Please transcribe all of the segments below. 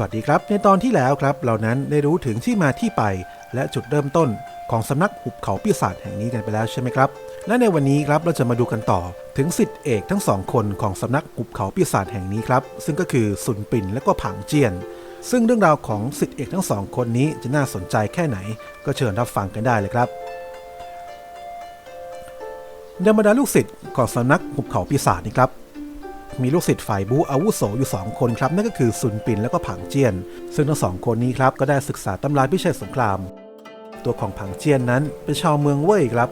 สวัสดีครับ ในตอนที่แล้วครับเรานั้นได้รู้ถึงที่มาที่ไป และจุดเริ่มต้นของสำนักหุบเขาปีศาจแห่งนี้กันไปแล้วใช่ไหมครับ และในวันนี้ครับเราจะมาดูกันต่อถึงสิทธิเอกทั้งสองคนของสำนักหุบเขาปีศาจแห่งนี้ครับ ซึ่งก็คือสุนปินและก็ผางเจียน ซึ่งเรื่องราวของสิทธิเอกทั้งสองคนนี้จะน่าสนใจแค่ไหน ก็เชิญรับฟังกันได้เลยครับในบรรดาลูกศิษย์ของสำนักหุบเขาปีศาจนี่ครับ มีลูกศิษย์ฝ่ายบูอาวุโสอยู่ 2 คนครับ นั่นก็คือซุนปินและก็ผังเจียน ซึ่งทั้งสองคนนี้ครับก็ได้ศึกษาตำราพิชัยสงคราม ตัวของผังเจียนนั้นเป็นชาวเมืองเว่ยครับ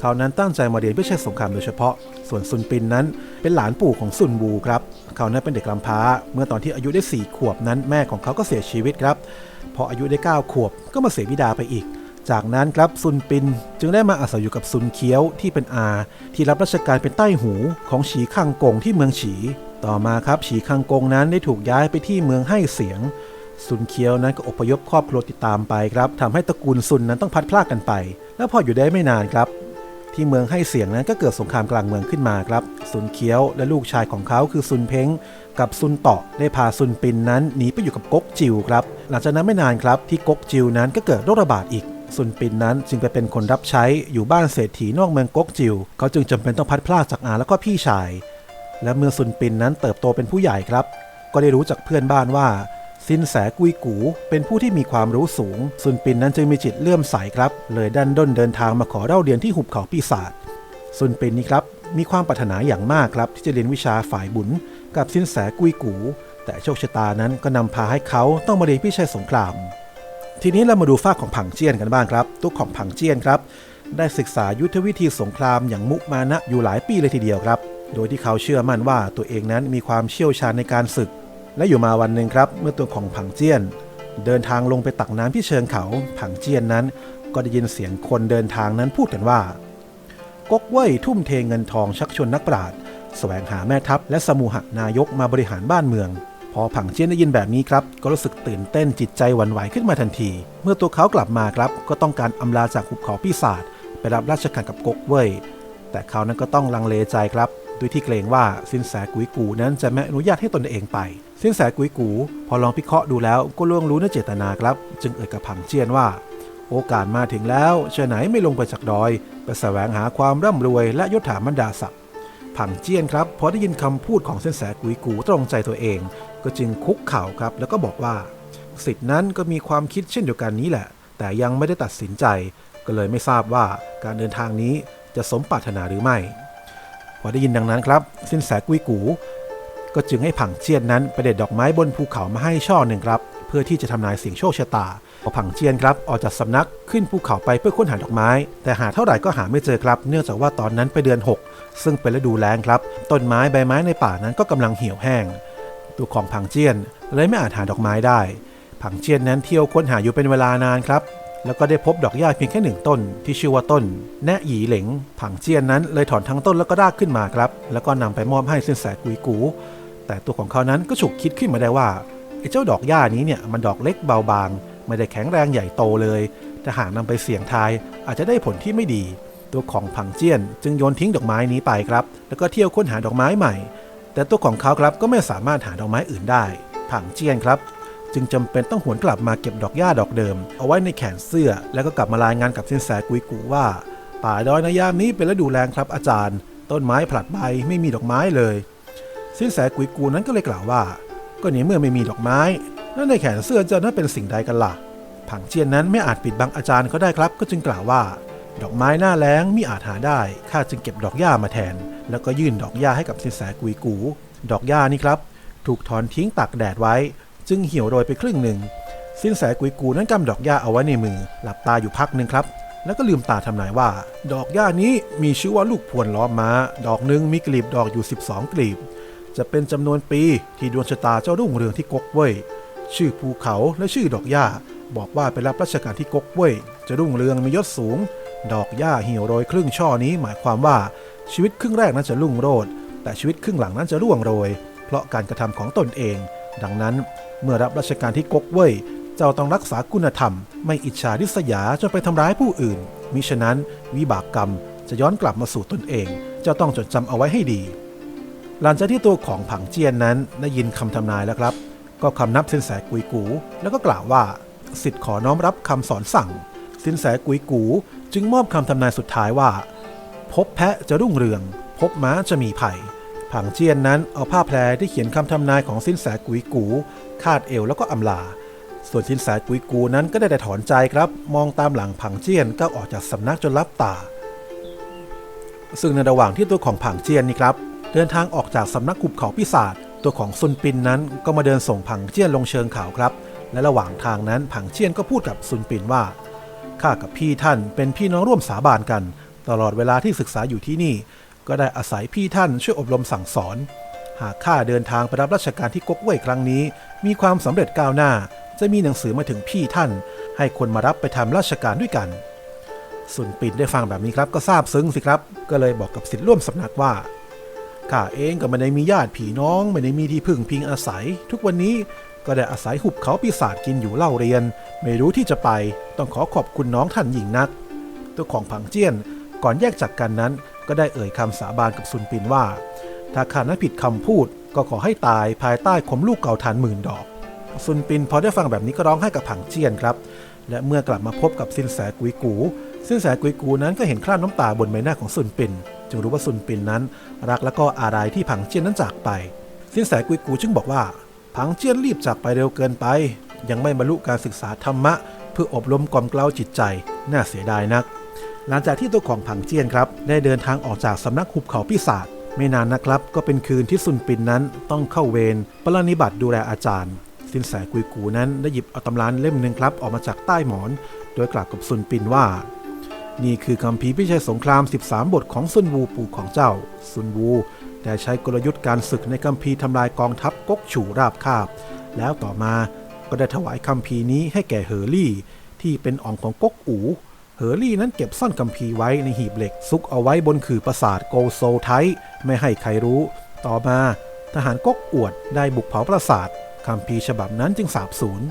เขานั้นตั้งใจมาเรียนพิชัยสงครามโดยเฉพาะ ส่วนซุนปินนั้นเป็นหลานปู่ของซุนบูครับ เขานั้นเป็นเด็กกำพร้า เมื่อตอนที่อายุได้ 4 ขวบนั้นแม่ของเขาก็เสียชีวิตครับ พออายุได้ 9 ขวบก็มาเสียบิดาไปอีก จากนั้นครับซุนปินจึงได้มาอาศัยอยู่กับซุนเคียวที่เป็นอาที่รับราชการเป็นใต้หูของฉีคังกงที่เมืองฉี ต่อมาครับฉีคังกงนั้นได้ถูกย้ายไปที่เมืองให้เสียงซุนเคียวนั้นก็อพยพครอบครัวติดตามไปครับทำให้ตระกูลซุนนั้นต้องพัดพลากกันไป แล้วพออยู่ได้ไม่นานครับ ที่เมืองให้เสียงนั้นก็เกิดสงครามกลางเมืองขึ้นมาครับซุนเคียวและลูกชายของเขาคือซุนเพ้งกับซุนเตาะได้พาซุนปินนั้นหนีไปอยู่กับก๊กจิวครับ หลังจากนั้นไม่นานครับที่ก๊กจิวนั้นก็เกิดโรคระบาดอีก ซุนปินนั้นจึงไปเป็นคนรับใช้อยู่บ้านเศรษฐีนอกเมืองก๊กจิว เขาจึงจำเป็นต้องพัดพลากจากอาแล้วก็พี่ชาย และเมื่อซุนปินนั้นเติบโตเป็นผู้ใหญ่ครับ ก็ได้รู้จากเพื่อนบ้านว่าสินแสกุยกูเป็นผู้ที่มีความรู้สูง ซุนปินนั้นจึงมีจิตเลื่อมใสครับ เลยดันด้นเดินทางมาขอเล่าเรียนที่หุบเขาปีศาจซุนปินนี้ครับมีความปรารถนาอย่างมากครับที่จะเรียนวิชาฝ่ายบุญ กับสินแสกุยกู แต่โชคชะตานั้นก็นำพาให้เขาต้องมาเรียนพิชัยสงคราม ทีนี้เรามาดูฝ้ากของผังเจียนกันบ้างครับ ตุกของผังเจียนครับ ได้ศึกษายุทธวิธีสงครามอย่างมุมานะอยู่หลายปีเลยทีเดียวครับ โดยที่เขาเชื่อมั่นว่าตัวเองนั้นมีความเชี่ยวชาญในการศึก และอยู่มาวันหนึ่งครับ เมื่อตัวของผังเจียน เดินทางลงไปตักน้ำที่เชิงเขา ผังเจียนนั้น ก็ได้ยินเสียงคนเดินทางนั้นพูดกันว่าก๊กเว่ยทุ่มเทเงินทองชักชวนนักปราชญ์แสวงหาแม่ทัพและสมุหนายกมาบริหารบ้านเมือง อผังเจียนได้ยินแบบนี้ครับ ก็รู้สึกตื่นเต้นจิตใจหวั่นไหวขึ้นมาทันที เมื่อตัวเขากลับมาครับ ก็ต้องการอำลาจากหุบเขาปีศาจไปรับราชการกับก๊กเว่ยแต่เขานั้นก็ต้องลังเลใจครับด้วยที่เกรงว่าสินแสกุยกูนั้นจะไม่อนุญาตให้ตนเองไป สินแสกุยกู พอลองพิเคราะห์ดูแล้วก็ล่วงรู้ในเจตนาครับ จึงเอ่ยกับผังเจียนว่า โอกาสมาถึงแล้วเชไหนไม่ลงไปจากดอย ไปแสวงหาความร่ำรวยและยศถาบรรดาศักดิ์ผังเจียนครับพอได้ยินคำพูดของเส้นแสกุยกูตรงใจตัวเอง ก็จึงคุกเข่าครับ แล้วก็บอกว่าสิทธินั้นก็มีความคิดเช่นเดียวกันนี้แหละ แต่ยังไม่ได้ตัดสินใจ ก็เลยไม่ทราบว่าการเดินทางนี้จะสมปรารถนาหรือไม่ พอได้ยินดังนั้นครับ สินแสกุยกู ก็จึงให้ผังเจียนนั้นไปเด็ดดอกไม้บนภูเขามาให้ช่อหนึ่งครับ เพื่อที่จะทำนายเสียงโชคชะตาพอผังเจียนครับออกจากสำนักขึ้นภูเขาไปเพื่อค้นหาดอกไม้ แต่หาเท่าไหร่ก็หาไม่เจอครับ เนื่องจากว่าตอนนั้นไปเดือน 6 ซึ่งเป็นฤดูแล้งครับ ต้นไม้ใบไม้ในป่านั้นก็กำลังเหี่ยวแห้ง ตัวของผังเจียนเลยไม่อาจหาดอกไม้ได้ผังเจียนนั้นเที่ยวค้นหาอยู่เป็นเวลานานครับ แล้วก็ได้พบดอกหญ้าเพียงแค่หนึ่งต้น ที่ชื่อว่าต้นแนะหยีเหลงผังเจียนนั้นเลยถอนทั้งต้นแล้วก็รากขึ้นมาครับ แล้วก็นำไปมอบให้สินแสกุยกู แต่ตัวของเขานั้นก็ฉุกคิดขึ้นมาได้ว่าไอ้เจ้าดอกหญ้านี้เนี่ยมันดอกเล็กเบาบาง ไม่ได้แข็งแรงใหญ่โตเลยถ้าหากนำไปเสี่ยงทาย อาจจะได้ผลที่ไม่ดี ตัวของผังเจียนจึงโยนทิ้งดอกไม้นี้ไปครับ แล้วก็เที่ยวค้นหาดอกไม้ใหม่ แต่ตัวของเขาครับก็ไม่สามารถหาดอกไม้อื่นได้ ผังเจียนครับ จึงจำเป็นต้องหวนกลับมาเก็บดอกหญ้าดอกเดิม เอาไว้ในแขนเสื้อ แล้วก็กลับมารายงานกับสินแสกุยกูว่า ป่าดอยในยามนี้เป็นฤดูแล้งครับอาจารย์ ต้นไม้ผลัดใบไม่มีดอกไม้เลย สินแสกุยกูนั้นก็เลยกล่าวว่า ก็ในเมื่อไม่มีดอกไม้แล้วในแขนเสื้อจะนั้นเป็นสิ่งใดกันล่ะ ผังเจียนนั้นไม่อาจปิดบังอาจารย์เขาได้ครับ ก็จึงกล่าวว่า ดอกไม้หน้าแล้งมิอาจหาได้ ข้าจึงเก็บดอกหญ้ามาแทน แล้วก็ยื่นดอกหญ้าให้กับสินแสกุยกู ดอกหญ้านี่ครับ ถูกถอนทิ้งตากแดดไว้ จึงเหี่ยวโรยไปครึ่งหนึ่ง สินแสกุยกูนั้นกำดอกหญ้าเอาไว้ในมือ หลับตาอยู่พักหนึ่งครับ แล้วก็ลืมตาทำนายว่า ดอกหญ้านี้มีชื่อว่าลูกพวนล้อมม้า ดอกหนึ่งมีกลีบดอกอยู่ 12 กลีบ จะเป็นจำนวนปีที่ดวงชะตาเจ้ารุ่งเรืองที่กกเว่ยชื่อภูเขาและชื่อดอกหญ้าบอกว่าไปรับราชการที่กกเว่ยจะรุ่งเรืองมียศสูง ดอกหญ้าเหี่ยวโรยครึ่งช่อนี้หมายความว่าชีวิตครึ่งแรกนั้นจะรุ่งโรจน์แต่ชีวิตครึ่งหลังนั้นจะร่วงโรย เพราะการกระทำของตนเอง ดังนั้นเมื่อรับราชการที่กกเว่ยเจ้าต้องรักษาคุณธรรม ไม่อิจฉาริษยาจนไปทำร้ายผู้อื่นมิฉะนั้นวิบากกรรมจะย้อนกลับมาสู่ตนเอง เจ้าต้องจดจำเอาไว้ให้ดี หลังจากที่ตัวของผังเจียนนั้นได้ยินคำทำนายแล้วครับ ก็คำนับเสินแสกุยกู แล้วก็กล่าวว่า สิทธิ์ขอน้อมรับคำสอนสั่ง สินแสกุยกู จึงมอบคำทำนายสุดท้ายว่า พบแพะจะรุ่งเรือง พบม้าจะมีภัยผังเจียนนั้นเอาผ้าแพรที่เขียนคำทำนายของสินแสกุยกู คาดเอวแล้วก็อำลา ส่วนสินแสกุยกูนั้นก็ได้แต่ถอนใจครับ มองตามหลังผังเจียนก็ออกจากสำนักจนลับตา ซึ่งในระหว่างที่ตัวของผังเจียนนี่ครับ เดินทางออกจากสำนักขุบเขาปีศาจตัวของซุนปินนั้นก็มาเดินส่งผังเจียนลงเชิงเขาครับ และระหว่างทางนั้นผังเจียนก็พูดกับซุนปินว่า ข้ากับพี่ท่านเป็นพี่น้องร่วมสาบานกัน ตลอดเวลาที่ศึกษาอยู่ที่นี่ ก็ได้อาศัยพี่ท่านช่วยอบรมสั่งสอน หากข้าเดินทางไปรับราชการที่ก๊กเว่ยครั้งนี้ มีความสำเร็จก้าวหน้า จะมีหนังสือมาถึงพี่ท่าน ให้คนมารับไปทำราชการด้วยกันสุนปินได้ฟังแบบนี้ครับก็ซาบซึ้งสิครับ ก็เลยบอกกับสิทธิ์ร่วมสำนักว่าข้าเองก็ไม่ได้มีญาติพี่น้องไม่ได้มีที่พึ่งพิงอาศัย ทุกวันนี้ ก็ได้อาศัยหุบเขาปีศาจกินอยู่เล่าเรียน ไม่รู้ที่จะไปต้องขอขอบคุณน้องท่านหญิงนักตัวของผังเจี้ยนก่อนแยกจากกันนั้น ก็ได้เอ่ยคำสาบานกับซุนปินว่า ถ้าข้านั้นผิดคำพูด ก็ขอให้ตายภายใต้คมลูกเก่าฐานหมื่นดอกซุนปินพอได้ฟังแบบนี้ก็ร้องไห้กับผังเจี้ยนครับ และเมื่อกลับมาพบกับสินแสกุยกูสินแสกุยกูนั้นก็เห็นคราบน้ำตาบนใบหน้าของซุนปิน จึงรู้ว่าซุนปินนั้น รักและก็อาลัยที่ผังเจี้ยนนั้นจากไป สินแสกุยกูจึงบอกว่า ผังเจียนรีบจากไปเร็วเกินไป ยังไม่บรรลุการศึกษาธรรมะ เพื่ออบรมกล่อมเกลาจิตใจ น่าเสียดายนัก หลังจากที่ตัวของผังเจียนครับ ได้เดินทางออกจากสำนักหุบเขาปีศาจไม่นานนะครับ ก็เป็นคืนที่ซุนปินนั้นต้องเข้าเวรปรนิบัติดูแลอาจารย์ สินแสกุยกูนั้นได้หยิบเอาตำรานเล่มหนึ่งครับออกมาจากใต้หมอน โดยกล่าวกับซุนปินว่า นี่คือคำพีพิชัยสงคราม 13 บทของซุนวูปู่ของเจ้าซุนวู ได้ใช้กลยุทธ์การศึกในคำพีร์ทำลายกองทัพก๊กฉูราบคาบ แล้วต่อมาก็ได้ถวายคำพีร์นี้ให้แก่เฮอรี่ ที่เป็นอ่องของก๊กอูเฮอรี่นั้นเก็บซ่อนคำพีร์ไว้ในหีบเหล็ก ซุกเอาไว้บนขื่อปราสาทโกโซไทไม่ให้ใครรู้ ต่อมาทหารก๊กอวดได้บุกเผาปราสาทคำพีร์ฉบับนั้นจึงสาบสูญ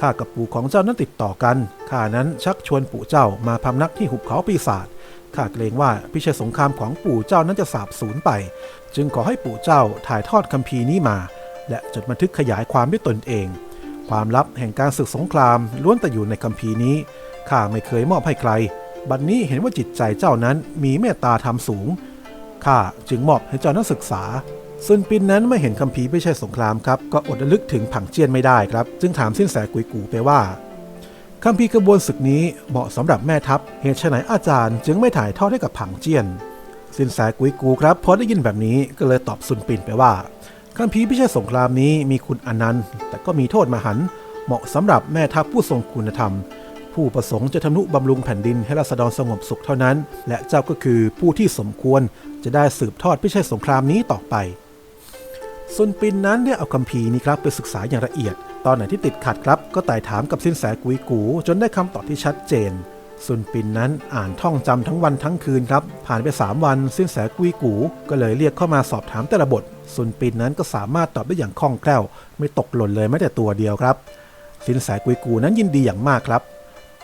ข้ากับปู่ของเจ้านั้นติดต่อกันข้านั้นชักชวนปู่เจ้ามาพำนักที่หุบเขาปีศาจ ข้าเกรงว่าพิชัยสงครามของปู่เจ้านั้นจะสาบสูญไป จึงขอให้ปู่เจ้าถ่ายทอดคัมภีร์นี้มา และจดบันทึกขยายความด้วยตนเอง ความลับแห่งการศึกสงครามล้วนแต่อยู่ในคัมภีร์นี้ข้าไม่เคยมอบให้ใคร บัดนนี้เห็นว่าจิตใจเจ้านั้นมีเมตตาธรรมสูงข้าจึงมอบให้เจ้านั้นศึกษาซุนปินนั้นเมื่อเห็นคัมภีร์ไม่ใช่สงครามครับก็อดระลึกถึงผังเจียนไม่ได้ครับ จึงถามสิ้นแสกุยกูไปว่า คัมภีกระบวนศึกนี้เหมาะสำหรับแม่ทัพ เหตุไฉนอาจารย์จึงไม่ถ่ายทอดให้กับผังเจียน สินแสกุยกูครับพอได้ยินแบบนี้ก็เลยตอบซุนปินไปว่าคัมภีพิชัยสงครามนี้มีคุณอนันต์ แต่ก็มีโทษมหันเหมาะสำหรับแม่ทัพผู้ทรงคุณธรรม ผู้ประสงค์จะทำนุบำรุงแผ่นดินให้ราษฎรสงบสุขเท่านั้น และเจ้าก็คือผู้ที่สมควรจะได้สืบทอดพิชัยสงครามนี้ต่อไปซุนปินนั้นได้เอาคัมภีนี้ครับไปศึกษาอย่างละเอียด ตอนไหนที่ติดขัดครับ ก็ไต่ถามกับสินแสกุยกู จนได้คำตอบที่ชัดเจน ซุนปินนั้นอ่านท่องจำทั้งวันทั้งคืนครับ ผ่านไป 3 วันสินแสกุยกู ก็เลยเรียกเข้ามาสอบถามแต่ละบท ซุนปินนั้นก็สามารถตอบได้อย่างคล่องแคล่ว ไม่ตกหล่นเลยแม้แต่ตัวเดียวครับ สินแสกุยกูนั้นยินดีอย่างมากครับ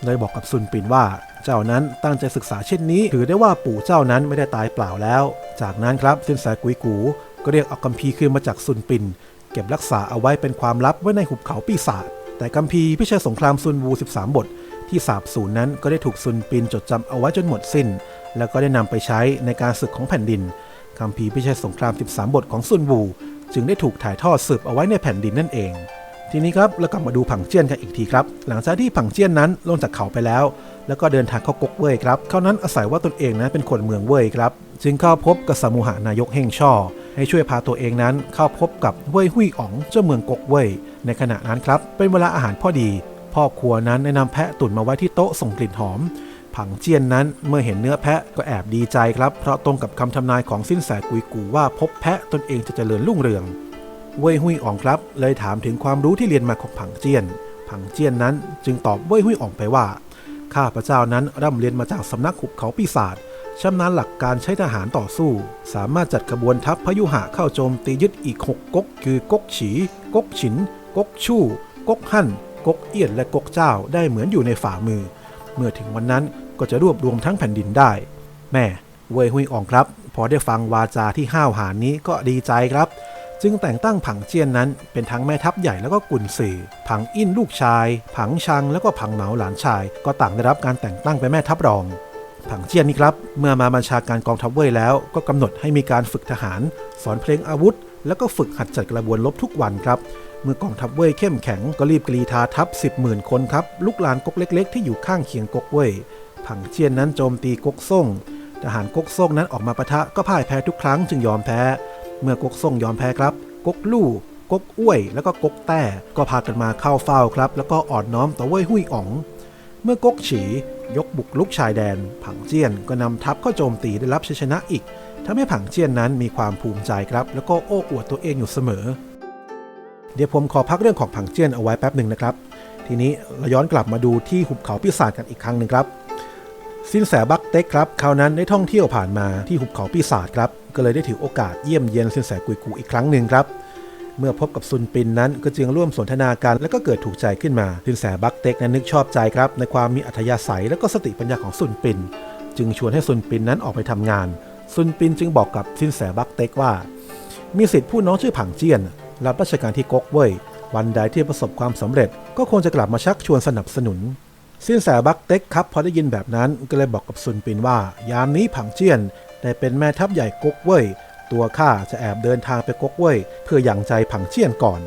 เลยบอกกับซุนปินว่า เจ้านั้นตั้งใจศึกษาเช่นนี้ ถือได้ว่าปู่เจ้านั้นไม่ได้ตายเปล่าแล้ว จากนั้นครับสินแสกุยกู ก็เรียกเอาคัมภีร์คืนมาจากซุนปิน เก็บรักษาเอาไว้เป็นความลับไว้ในหุบเขาปีศาจแต่คัมภีร์พิชัยสงครามซุนวู13 บท ที่สาบสูญนั้นก็ได้ถูกซุนปินจดจำเอาไว้จนหมดสิ้น แล้วก็ได้นำไปใช้ในการศึกของแผ่นดินคัมภีร์พิชัยสงคราม 13 บทของซุนวู จึงได้ถูกถ่ายทอดสืบเอาไว้ในแผ่นดินนั่นเอง ทีนี้ครับเรากลับมาดูผังเจียนกันอีกทีครับ หลังจากที่ผังเจียนนั้นลงจากเขาไปแล้ว แล้วก็เดินทางเข้ากกเว่ยครับ เขานั้นอาศัยว่าตนเองนั้นเป็นคนเมืองเว่ยครับ จึงเข้าพบกับสมุหานายกเฮงช่อ ให้ช่วยพาตัวเองนั้นเข้าพบกับเว่ยหุยอ๋องเจ้าเมืองกกเว่ย ในขณะนั้นครับ เป็นเวลาอาหารพอดี พ่อครัวนั้นได้นำแพะตุ๋นมาไว้ที่โต๊ะส่งกลิ่นหอม ผังเจียนนั้นเมื่อเห็นเนื้อแพะก็แอบดีใจครับ เพราะตรงกับคำทำนายของสิ้นแสกุยกูว่าพบแพะตนเองจะเจริญรุ่งเรือง เว่ยหุยอ่องครับ เลยถามถึงความรู้ที่เรียนมาของผังเจียน ผังเจียนนั้นจึงตอบเว่ยหุยอ่องไปว่า ข้าพระเจ้านั้นร่ำเรียนมาจากสำนักขุบเขาปีศาจชำนาญหลักการใช้ทหารต่อสู้ สามารถจัดขบวนทัพพยุหะเข้าโจมตียึดอีกหกก๊กคือก๊กฉีก๊กฉินก๊กชู่ก๊กหั่นก๊กเอี้ยนและก๊กเจ้าได้เหมือนอยู่ในฝ่ามือ เมื่อถึงวันนั้นก็จะรวบรวมทั้งแผ่นดินได้ แม่เว่ยหุยอ่องครับ พอได้ฟังวาจาที่ห้าวหาญนี้ก็ดีใจครับ จึงแต่งตั้งผังเจียนนั้นเป็นทั้งแม่ทัพใหญ่แล้วก็กุนซือผังอินลูกชาย ผังชังแล้วก็ผังเหมาหลานชาย ก็ต่างได้รับการแต่งตั้งเป็นแม่ทัพรองผังเจียนนี่ครับ เมื่อมาบัญชาการกองทัพเว่ยแล้วก็กำหนดให้มีการฝึกทหาร สอนเพลงอาวุธ แล้วก็ฝึกหัดจัดกระบวนรบทุกวันครับ เมื่อกองทัพเว่ยเข้มแข็งก็รีบกรีธาทัพ 10 0,000 คนครับลุกหลานก๊กเล็ก ๆ ที่อยู่ข้างเคียงก๊กเว่ยผังเจียนนั้นโจมตีก๊กซ่งทหารก๊กซ่งนั้นออกมาปะทะก็พ่ายแพ้ทุกครั้งจึงยอมแพ้ เมื่อก๊กซ่งยอมแพ้ครับ ก๊กลู่ก๊กอ้วย แล้วก็ก๊กแต้ก็พากันมาเข้าเฝ้าครับ แล้วก็อ่อนน้อมต่อเว่ยหุ้ยอ๋อง เมื่อก๊กฉียกบุกลุกชายแดน ผังเจียนก็นำทัพเข้าโจมตีได้รับชัยชนะอีกทำให้ผังเจียนนั้นมีความภูมิใจครับ แล้วก็โอ้อวดตัวเองอยู่เสมอ เดี๋ยวผมขอพักเรื่องของผังเจียนเอาไว้แป๊บหนึ่งนะครับ ทีนี้เราย้อนกลับมาดูที่หุบเขาปีศาจกันอีกครั้งหนึ่งครับ สินแสบักเต็กครับคราวนั้นได้ท่องเที่ยวผ่านมาที่หุบเขาปีศาจครับ ก็เลยได้ถือโอกาสเยี่ยมเยียนสินแสกุยกูอีกครั้งหนึ่งครับ เมื่อพบกับซุนปินนั้นก็จึงร่วมสนทนากันแล้วก็เกิดถูกใจขึ้นมาสินแสบักเต็กนั้นนึกชอบใจครับในความมีอัธยาศัยและก็สติปัญญาของซุนปิน จึงชวนให้ซุนปินนั้นออกไปทำงานซุนปินจึงบอกกับสินแสบักเต็กว่า มีสิทธิ์ผู้น้องชื่อผังเจียนรับราชการที่ก๊กเว่ยวันใดที่ประสบความสำเร็จ ก็คงจะกลับมาชักชวนสนับสนุน สินแสบักเต็กครับพอได้ยินแบบนั้นก็เลยบอกกับซุนปินว่า ยามนี้ผังเจียนได้เป็นแม่ทัพใหญ่ก๊กเว่ยตัวข้าจะแอบเดินทางไปก๊กเว่ยเพื่อหยั่งใจผังเจียนก่อน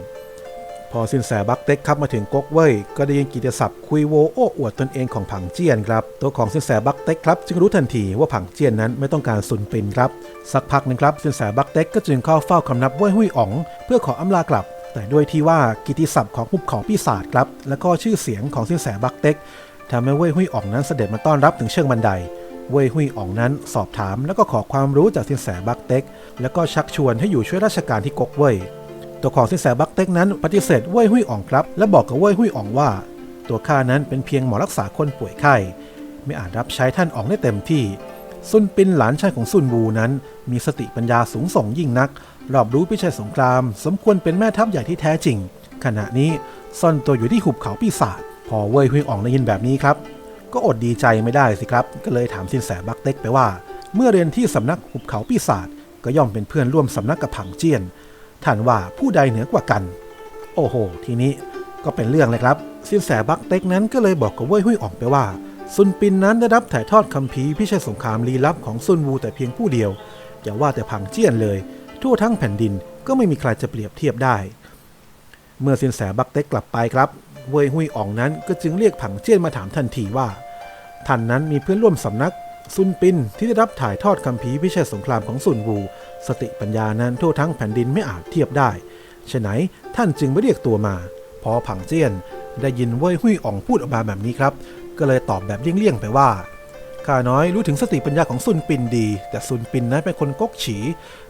พอสินแสบักเต็กครับมาถึงก๊กเว่ยก็ได้ยินกิตศัพท์คุยโวโอ้อวดตนเองของผังเจียนครับตัวของสินแสบักเต็กครับจึงรู้ทันทีว่าผังเจียนนั้นไม่ต้องการซุนปินครับสักพักหนึ่งครับสินแสบักเต็กก็จึงเข้าเฝ้าคำนับเว่ยหุยอ๋อง เพื่อขออำลากลับ แต่ด้วยที่ว่ากิติศัพท์ของภูเขาปีศาจครับ และก็ชื่อเสียงของสินแสบักเต็กทำให้เว่ยหุยอ๋องนั้นเสด็จมาต้อนรับถึงเชิงบันได เว่ยหุยอ๋องนั้นสอบถามแล้วก็ขอความรู้จากสินแสบักเต็ก แล้วก็ชักชวนให้อยู่ช่วยราชการที่ก๊กเว่ยตัวของสินแสบักเต็กนั้นปฏิเสธเว่ยหุยอ๋องครับ และบอกกับเว่ยหุยอ๋องว่า ตัวข้านั้นเป็นเพียงหมอรักษาคนป่วยไข้ ไม่อาจรับใช้ท่านอ๋องได้เต็มที่ซุนปินหลานชายของซุนวูนั้น มีสติปัญญาสูงส่งยิ่งนัก รอบรู้พิชัยสงคราม สมควรเป็นแม่ทัพใหญ่ที่แท้จริง ขณะนี้ซ่อนตัวอยู่ที่หุบเขาปีศาจพอเว่ยหุยอ๋องได้ยินแบบนี้ครับ ก็อดดีใจไม่ได้สิครับ ก็เลยถามสินแสบักเต็กไปว่า เมื่อเรียนที่สำนักหุบเขาปีศาจก็ย่อมเป็นเพื่อนร่วมสำนักกับผังเจียนท่านว่าผู้ใดเหนือกว่ากัน โอ้โห ทีนี้ก็เป็นเรื่องเลยครับสินแสบักเต็กนั้นก็เลยบอกกับเว่ยหุยอ๋องไปว่าซุนปินนั้นได้รับถ่ายทอดคัมภีพิชัยสงครามลี้ลับของซุนวูแต่เพียงผู้เดียวอย่าว่าแต่ผังเจียนเลย ทั่วทั้งแผ่นดินก็ไม่มีใครจะเปรียบเทียบได้ เมื่อสินแสบักเต็กกลับไปครับ เวยหุยอ๋องนั้นก็จึงเรียกผังเจี้ยนมาถามทันทีว่า ท่านนั้นมีเพื่อนร่วมสำนักซุนปินที่ได้รับถ่ายทอดคัมภีพิชัยสงครามของซุนวูสติปัญญานั้นทั่วทั้งแผ่นดินไม่อาจเทียบได้ฉะไหนท่านจึงไม่เรียกตัวมา พอผังเจี้ยนได้ยินเว่ยหุยอ่องพูดออกมาแบบนี้ครับ ก็เลยตอบแบบเลี่ยงๆไปว่า ข้าน้อยรู้ถึงสติปัญญาของซุนปินดี แต่ซุนปินนั้นเป็นคนก๊กฉี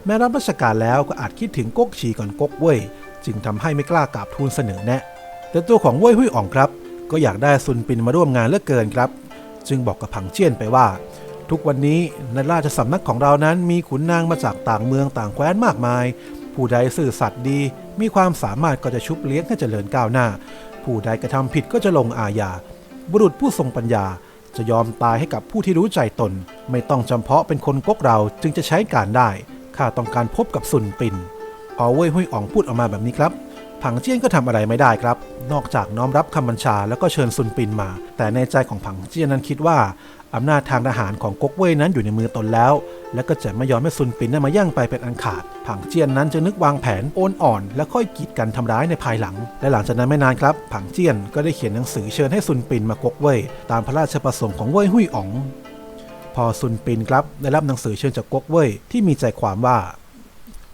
แม้รับราชการแล้วก็อาจคิดถึงก๊กฉีก่อนก๊กเว่ยจึงทำให้ไม่กล้ากราบทูลเสนอแนะ แต่ตัวของเว่ยหุยอ่องครับ ก็อยากได้ซุนปินมาร่วมงานเลือเกินครับ จึงบอกกับผังเจียนไปว่า ทุกวันนี้ในราชสำนักของเรานั้นมีขุนนางมาจากต่างเมืองต่างแคว้นมากมาย ผู้ใดซื่อสัตย์ดี มีความสามารถก็จะชุบเลี้ยงให้เจริญก้าวหน้า ผู้ใดกระทำผิดก็จะลงอาญาบุรุษผู้ทรงปัญญา จะยอมตายให้กับผู้ที่รู้ใจตน ไม่ต้องจำเพาะเป็นคนก๊กเราจึงจะใช้การได้ ข้าต้องการพบกับสุนปิน พอเว่ยหุยอ่องพูดออกมาแบบนี้ครับ ผังเจี้ยนก็ทำอะไรไม่ได้ครับ นอกจากน้อมรับคำบัญชาแล้วก็เชิญซุนปินมา แต่ในใจของผังเจี้ยนนั้นคิดว่าอำนาจทางทหารของก๊กเว่ยนั้นอยู่ในมือตนแล้ว และก็จะไม่ยอมให้ซุนปินนั้นมาย่างไปเป็นอันขาด ผังเจียนนั้นจะนึกวางแผนโอนอ่อน และค่อยกีดกันทำร้ายในภายหลัง และหลังจากนั้นไม่นานครับ ผังเจียนก็ได้เขียนหนังสือเชิญให้ซุนปินมาก๊กเว่ยตามพระราชประสงค์ของเว่ยหุยอ๋อง พอซุนปินครับได้รับหนังสือเชิญจากก๊กเว่ยที่มีใจความว่า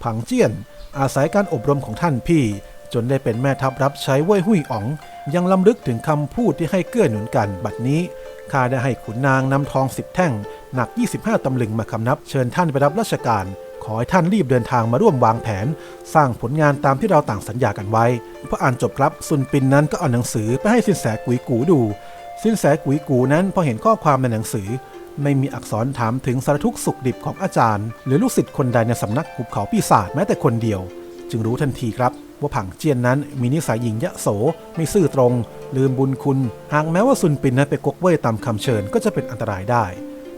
ผังเจี้ยนอาศัยการอบรมของท่านพี่ จนได้เป็นแม่ทัพรับใช้เว่ยหุยอ๋อง ยังล้ำลึกถึงคำพูดที่ให้เกื้อหนุนกันบัดนี้ข้าได้ให้ขุนนางนำทองสิบแท่ง หนัก 25 ตำลึงมาคำนับ เชิญท่านไปรับราชการ ขอให้ท่านรีบเดินทางมาร่วมวางแผน สร้างผลงานตามที่เราต่างสัญญากันไว้พออ่านจบครับซุนปินนั้นก็เอาหนังสือไปให้สินแสกุยกูดู สินแสกุยกูนั้นพอเห็นข้อความในหนังสือ ไม่มีอักษรถามถึงสารทุกข์สุขดิบของอาจารย์ หรือลูกศิษย์คนใดในสำนักหุบเขาปีศาจแม้แต่คนเดียว จึงรู้ทันทีครับ ว่าผังเจียนนั้นมีนิสัยหญิงยะโสไม่ซื่อตรง ลืมบุญคุณ หากแม้ว่าซุนปินนั้นไปกกเว่ยตามคำเชิญก็จะเป็นอันตรายได้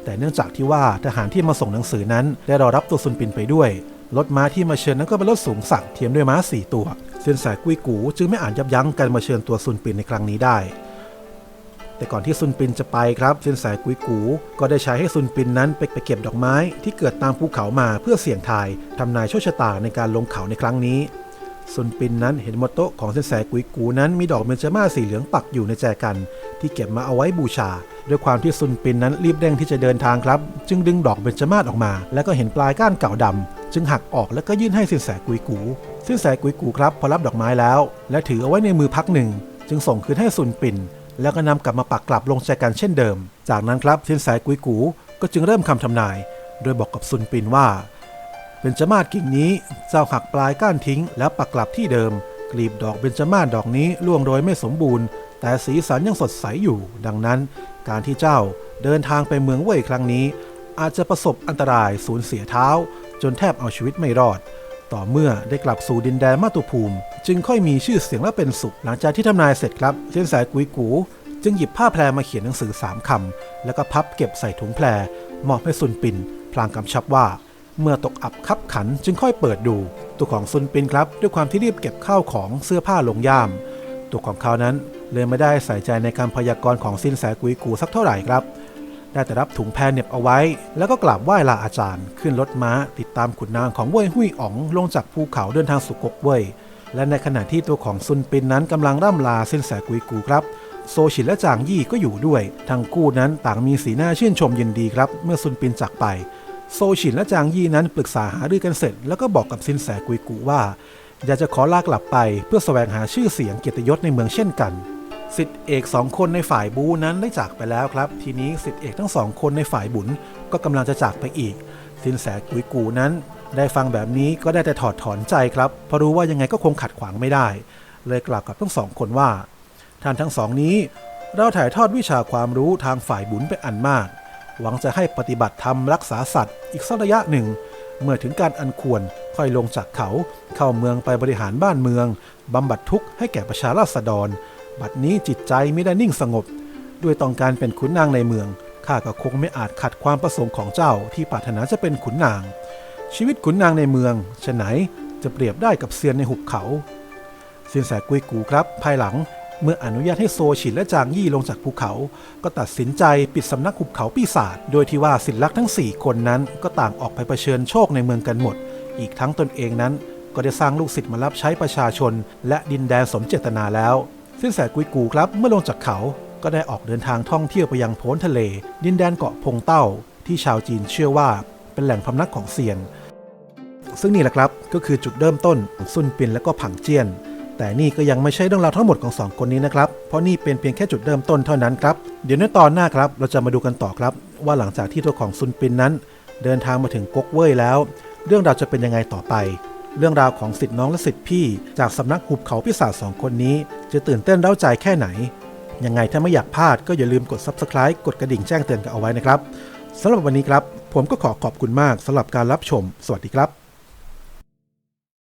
แต่เนื่องจากที่ว่าทหารที่มาส่งหนังสือนั้น ได้รอรับตัวซุนปินไปด้วยรถม้าที่มาเชิญนั้นก็เป็นรถสูงสักเทียมด้วยม้าสี่ตัวเซียนแสกุยกูจึงไม่อาจยับยั้งการมาเชิญตัวซุนปินในครั้งนี้ได้ แต่ก่อนที่ซุนปินจะไปครับเซียนแสกุยกู ก็ได้ใช้ให้ซุนปินนั้นไปไปเก็บดอกไม้ที่เกิดตามภูเขามาเพื่อเสี่ยงทายทำนายโชคชะตาในการลงเขาในครั้งนี้ ซุนปินนั้นเห็นมอโต้ของเซนแสกุยกูนั้นมีดอกเบญจมาศสีเหลืองปักอยู่ในแจกัน ที่เก็บมาเอาไว้บูชา ด้วยความที่ซุนปินนั้นรีบเร่งที่จะเดินทางครับ จึงดึงดอกเบญจมาศออกมา แล้วก็เห็นปลายก้านเก่าดำจึงหักออกแล้วก็ยื่นให้สินแสกุยกูสินแสกุยกูครับพอรับดอกไม้แล้ว และถือเอาไว้ในมือพักหนึ่ง จึงส่งคืนให้ซุนปิน แล้วก็นำกลับมาปักกลับลงแจกันเช่นเดิม จากนั้นครับสินแสกุยกูก็จึงเริ่มคำทำนาย โดยบอกกับซุนปินว่า เบญจมาศกิ่งนี้เจ้าหักปลายก้านทิ้งแล้วปักกลับที่เดิม กลีบดอกเบญจมาศดอกนี้ล่วงโรยไม่สมบูรณ์ แต่สีสันยังสดใสอยู่ ดังนั้น การที่เจ้าเดินทางไปเมืองเว่ยครั้งนี้ อาจจะประสบอันตรายสูญเสียเท้า จนแทบเอาชีวิตไม่รอด ต่อเมื่อได้กลับสู่ดินแดนมาตุภูมิ จึงค่อยมีชื่อเสียงและเป็นสุข หลังจากที่ทำนายเสร็จครับเซียนแสกุยกูจึงหยิบผ้าแพรมาเขียนหนังสือสามคำแล้วก็พับเก็บใส่ถุงแพรมอบให้ซุนปิน พลางกำชับว่า เมื่อตกอับคับขันจึงค่อยเปิดดู ตัวของซุนปินครับ ด้วยความที่รีบเก็บข้าวของเสื้อผ้าลงย่าม ตัวของเขานั้นเลยไม่ได้ใส่ใจในคำพยากรณ์ของซินแสกุยกูสักเท่าไหร่ครับ ได้แต่รับถุงแพรเน็บเอาไว้ แล้วก็กราบไหว้ลาอาจารย์ ขึ้นรถม้าติดตามขุนนางของเว่ยหุยอ๋องลงจากภูเขาเดินทางสู่กกเว่ยและในขณะที่ตัวของซุนปินนั้นกำลังร่ำลาซินแสกุยกูครับโซชินและจางยี่ก็อยู่ด้วย ทั้งคู่นั้นต่างมีสีหน้าชื่นชมยินดีครับ เมื่อซุนปินจากไป โซชินและจางยี่นั้นปรึกษาหารือกันเสร็จ แล้วก็บอกกับซินแสกุยกูว่า อยากจะขอลากลับไปเพื่อแสวงหาชื่อเสียงเกียรติยศในเมืองเช่นกันสิทธิเอกสองคนในฝ่ายบูนั้นได้จากไปแล้วครับ ทีนี้สิทธิเอกทั้งสองคนในฝ่ายบุญก็กำลังจะจากไปอีก สินแสกุยกูนั้น ได้ฟังแบบนี้ก็ได้แต่ถอดถอนใจครับเพราะรู้ว่ายังไงก็คงขัดขวางไม่ได้ เลยกล่าวกับทั้งสองคนว่าท่านทั้งสองนี้ เราถ่ายทอดวิชาความรู้ทางฝ่ายบุญไปอันมาก หวังจะให้ปฏิบัติธรรมรักษาสัตว์อีกสักระยะหนึ่ง เมื่อถึงการอันควรค่อยลงจากเขา เข้าเมืองไปบริหารบ้านเมืองบำบัดทุกข์ให้แก่ประชาราษฎร บัดนี้จิตใจไม่ได้นิ่งสงบ ด้วยต้องการเป็นขุนนางในเมืองข้าก็คงไม่อาจขัดความประสงค์ของเจ้าที่ปรารถนาจะเป็นขุนนาง ชีวิตขุนนางในเมืองฉะไหนจะเปรียบได้กับเซียนในหุบเขาสินแสกุยกูครับ ภายหลัง เมื่ออนุญาตให้โซฉินและจางยี่ลงจากภูเขา ก็ตัดสินใจปิดสำนักหุบเขาปีศาจโดยที่ว่าศิลลักษ์ทั้ง 4 คนนั้นก็ต่างออกไปเผชิญโชคในเมืองกันหมด อีกทั้งตนเองนั้น ก็ได้สร้างลูกศิษย์มารับใช้ประชาชน และดินแดนสมเจตนาแล้วสินแสกุยกูครับเมื่อลงจากเขาก็ได้ออกเดินทางท่องเที่ยวไปยังโพ้นทะเล ดินแดนเกาะพงเต้า ที่ชาวจีนเชื่อว่าเป็นแหล่งพำนักของเซียน ซึ่งนี่แหละครับก็คือจุดเริ่มต้นของซุนปินและก็ผังเจียน แต่นี่ก็ยังไม่ใช่เรื่องราวทั้งหมดของสองคนนี้นะครับ เพราะนี่เป็นเพียงแค่จุดเริ่มต้นเท่านั้นครับ เดี๋ยวในตอนหน้าครับ เราจะมาดูกันต่อครับ ว่าหลังจากที่ตัวของซุนปินนั้น เดินทางมาถึงก๊กเว่ยแล้ว เรื่องราวจะเป็นยังไงต่อไป เรื่องราวของสิทธิน้องและสิทธิพี่จากสำนักหุบเขาพิศาจสองคนนี้ จะตื่นเต้นเร้าใจแค่ไหน ยังไงถ้าไม่อยากพลาดก็อย่าลืมกด subscribe กดกระดิ่งแจ้งเตือนกันเอาไว้นะครับสำหรับวันนี้ครับ ผมก็ขอขอบคุณมากสำหรับการรับชม สวัสดีครับ